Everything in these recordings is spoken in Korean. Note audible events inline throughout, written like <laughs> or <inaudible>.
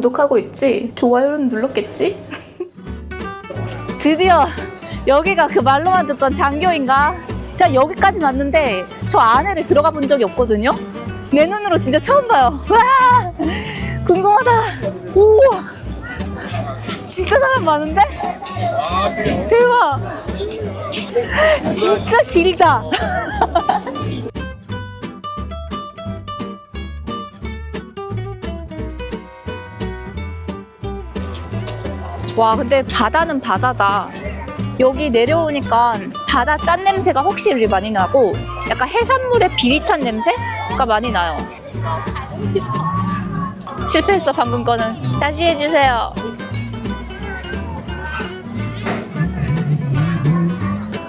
구독하고 있지? 좋아요는 눌렀겠지? <laughs> 드디어 여기가 그 말로만 듣던 장교인가? 제가 여기까지 왔는데 저 안에를 들어가 본 적이 없거든요? 내 눈으로 진짜 처음 봐요. 와! 궁금하다. 우와! 진짜 사람 많은데? 대박! 진짜 길다. 와, 근데 바다는 바다다. 여기 내려오니까 바다 짠 냄새가 확실히 많이 나고 약간 해산물의 비릿한 냄새가 많이 나요. 실패했어, 방금 거는. 다시 해주세요.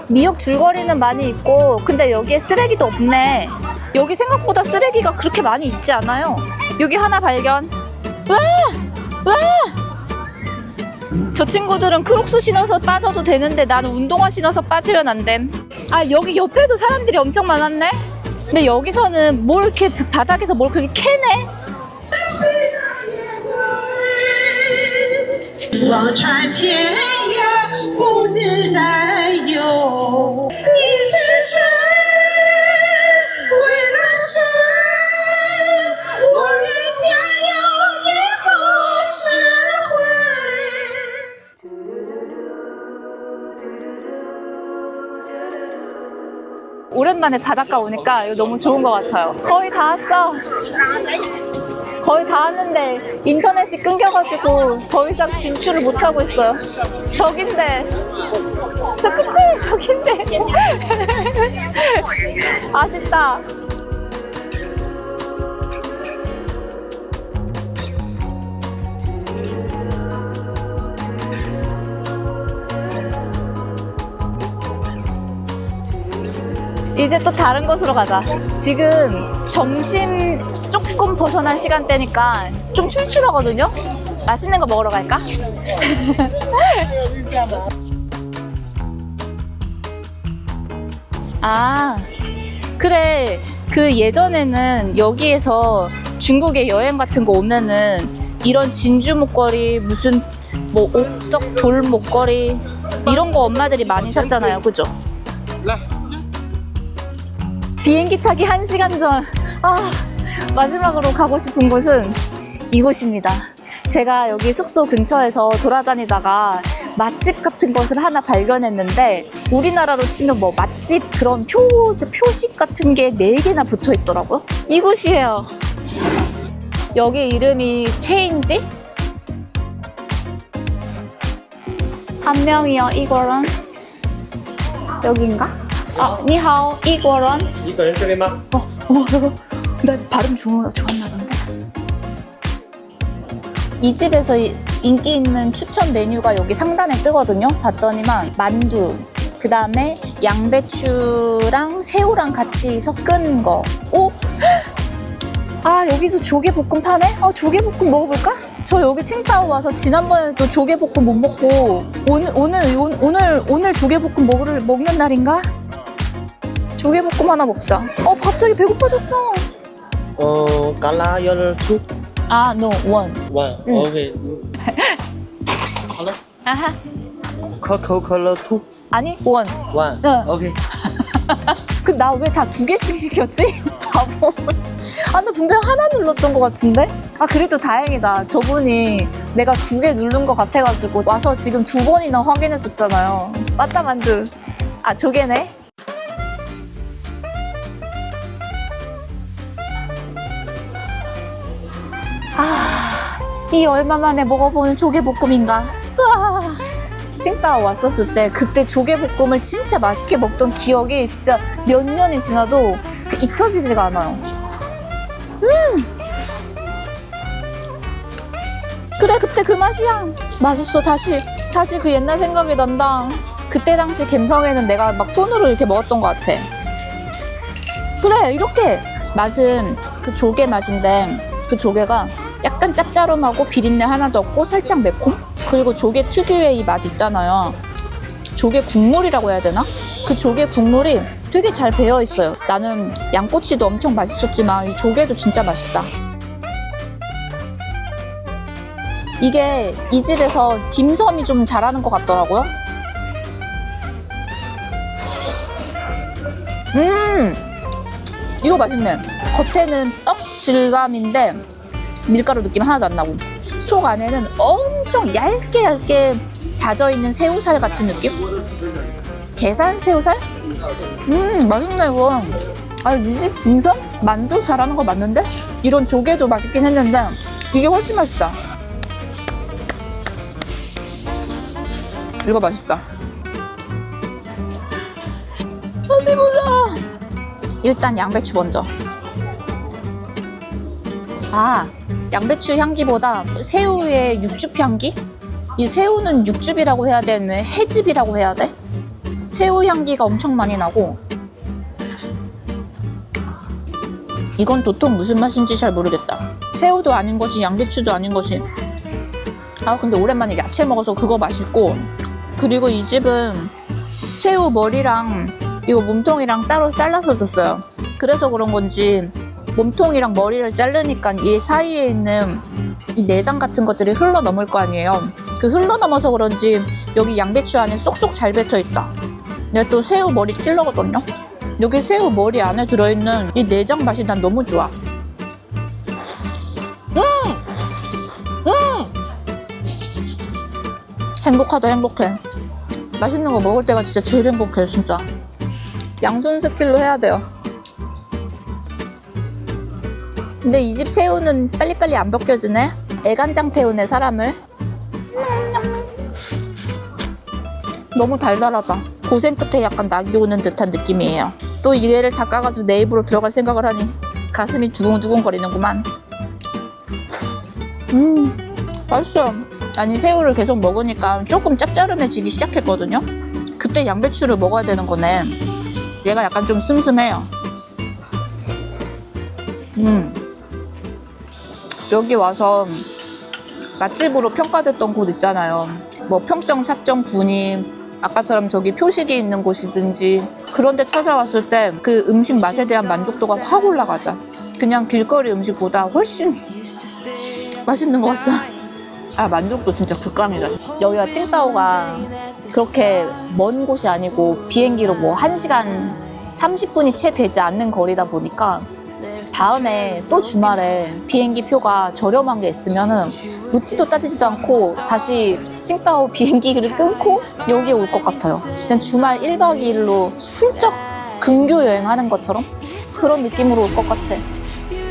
미역 줄거리는 많이 있고, 근데 여기에 쓰레기도 없네. 여기 생각보다 쓰레기가 그렇게 많이 있지 않아요. 여기 하나 발견. 와! 와! 저 친구들은 크록스 신어서 빠져도 되는데 나는 운동화 신어서 빠지면 안 됨. 아, 여기 옆에도 사람들이 엄청 많았네? 근데 여기서는 뭘 이렇게 바닥에서 뭘 그렇게 캐네? 오랜만에 바닷가 오니까 이거 너무 좋은 것 같아요. 거의 다 왔어. 거의 다 왔는데 인터넷이 끊겨가지고 더 이상 진출을 못 하고 있어요. 저긴데 저 끝에 저긴데 <laughs> 아쉽다. 이제 또 다른 곳으로 가자. 지금 점심 조금 벗어난 시간대니까 좀 출출하거든요? 맛있는 거 먹으러 갈까? <laughs> 아, 그래. 그 예전에는 여기에서 중국에 여행 같은 거 오면은 이런 진주 목걸이, 무슨 뭐 옥석 돌 목걸이 이런 거 엄마들이 많이 샀잖아요. 그죠? 비행기 타기 1시간 전. 아, 마지막으로 가고 싶은 곳은 이곳입니다. 제가 여기 숙소 근처에서 돌아다니다가 맛집 같은 것을 하나 발견했는데 우리나라로 치면 뭐 맛집 그런 표, 표식 같은 게 4개나 붙어 있더라고요. 이곳이에요. 여기 이름이 체인지? 한 명이요, 이거는. 여긴가? 아, 니하오, 이고런. 이거 연습해봐. 어, 어머, 이거. 나 발음 좋, 좋았나 본데. 이 집에서 인기 있는 추천 메뉴가 여기 상단에 뜨거든요. 봤더니만 만두, 그 다음에 양배추랑 새우랑 같이 섞은 거. 오! 아, 여기도 조개볶음 파네? 아, 조개볶음 먹어볼까? 저 여기 칭타오 와서 지난번에도 조개볶음 못 먹고 오늘, 오늘, 오늘, 오늘 조개볶음 먹을, 먹는 날인가? 조개볶음 하나 먹자. 어, 갑자기 배고파졌어. 어, 갈라 열두 아, no, one. 원. 응. 오케이.好了， 아하. 커커 컬러 투 아니, one. 원. 응. 오케이. <laughs> 그 나 왜 다 두 개씩 시켰지? <laughs> 바보. 아, 나 분명 하나 눌렀던 것 같은데? 아, 그래도 다행이다. 저분이 내가 두 개 누른 것 같아가지고 와서 지금 두 번이나 확인해줬잖아요. 맞다, 만두. 아, 조개네? 이 얼마 만에 먹어보는 조개볶음인가? 우와. 칭따오 왔었을 때 그때 조개볶음을 진짜 맛있게 먹던 기억이 진짜 몇 년이 지나도 그 잊혀지지가 않아요. 음! 그래 그때 그 맛이야. 맛있어 다시 다시 그 옛날 생각이 난다. 그때 당시 갬성에는 내가 막 손으로 이렇게 먹었던 것 같아. 그래 이렇게 맛은 그 조개 맛인데 그 조개가 약간 짭짤하고 비린내 하나도 없고 살짝 매콤? 그리고 조개 특유의 이 맛 있잖아요. 조개 국물이라고 해야 되나? 그 조개 국물이 되게 잘 배어 있어요. 나는 양꼬치도 엄청 맛있었지만 이 조개도 진짜 맛있다. 이게 이 집에서 딤섬이 좀 잘하는 것 같더라고요. 음, 이거 맛있네. 겉에는 떡 질감인데 밀가루 느낌 하나도 안 나고 속 안에는 엄청 얇게 얇게 다져 있는 새우살 같은 느낌? 계산 새우살? 음, 맛있네 이거. 아, 이집 딤섬? 만두 잘하는 거 맞는데? 이런 조개도 맛있긴 했는데 이게 훨씬 맛있다. 이거 맛있다. 어디 보자. 일단 양배추 먼저. 아, 양배추 향기보다 새우의 육즙 향기? 이 새우는 육즙이라고 해야 돼? 아니면 해즙이라고 해야 돼? 새우 향기가 엄청 많이 나고 이건 도통 무슨 맛인지 잘 모르겠다. 새우도 아닌 것이 양배추도 아닌 것이. 아 근데 오랜만에 야채 먹어서 그거 맛있고 그리고 이 집은 새우 머리랑 이거 몸통이랑 따로 잘라서 줬어요. 그래서 그런 건지 몸통이랑 머리를 자르니까 이 사이에 있는 이 내장 같은 것들이 흘러 넘을 거 아니에요. 그 흘러 넘어서 그런지 여기 양배추 안에 쏙쏙 잘 뱉어 있다. 내가 또 새우 머리 킬러거든요. 여기 새우 머리 안에 들어있는 이 내장 맛이 난 너무 좋아. 음! 음! 행복하다 행복해. 맛있는 거 먹을 때가 진짜 제일 행복해 진짜. 양손 스킬로 해야 돼요. 근데 이 집 새우는 빨리빨리 안 벗겨지네. 애간장 태우네 사람을. 너무 달달하다. 고생 끝에 약간 낙이 오는 듯한 느낌이에요. 또 이래를 다 까가지고 내 입으로 들어갈 생각을 하니 가슴이 두근두근 거리는구만. 음, 맛있어. 아니 새우를 계속 먹으니까 조금 짭짤해지기 시작했거든요. 그때 양배추를 먹어야 되는 거네. 얘가 약간 좀 슴슴해요. 음. 여기 와서 맛집으로 평가됐던 곳 있잖아요. 뭐 평점 4.9니 아까처럼 저기 표식이 있는 곳이든지 그런 데 찾아왔을 때 그 음식 맛에 대한 만족도가 확 올라가다. 그냥 길거리 음식보다 훨씬 <laughs> 맛있는 것 같다. 아, 만족도 진짜 극강이다. 여기가 칭따오가 그렇게 먼 곳이 아니고 비행기로 뭐 1시간 30분이 채 되지 않는 거리다 보니까 다음에 또 주말에 비행기 표가 저렴한 게 있으면은 묻지도 따지지도 않고 다시 칭따오 비행기를 끊고 여기에 올 것 같아요. 그냥 주말 1박 2일로 훌쩍 근교 여행하는 것처럼 그런 느낌으로 올 것 같아.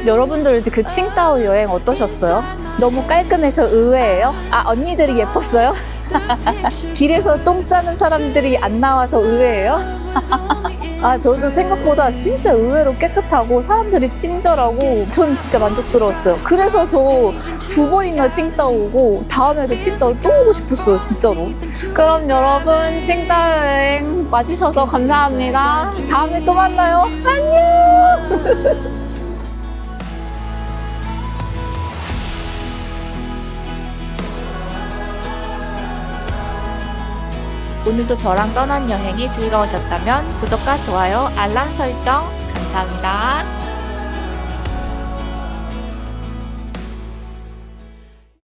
여러분들 그 칭따오 여행 어떠셨어요? 너무 깔끔해서 의외예요? 아 언니들이 예뻤어요? <laughs> <laughs> 길에서 똥 싸는 사람들이 안 나와서 의외예요? <laughs> 아 저도 생각보다 진짜 의외로 깨끗하고 사람들이 친절하고 전 진짜 만족스러웠어요. 그래서 저 두 번이나 칭따오 오고 다음에도 칭따오 또 오고 싶었어요 진짜로. 그럼 여러분 칭따오 여행 와주셔서 감사합니다. 다음에 또 만나요. 안녕. <laughs> 오늘도 저랑 떠난 여행이 즐거우셨다면 구독과 좋아요, 알람 설정 감사합니다.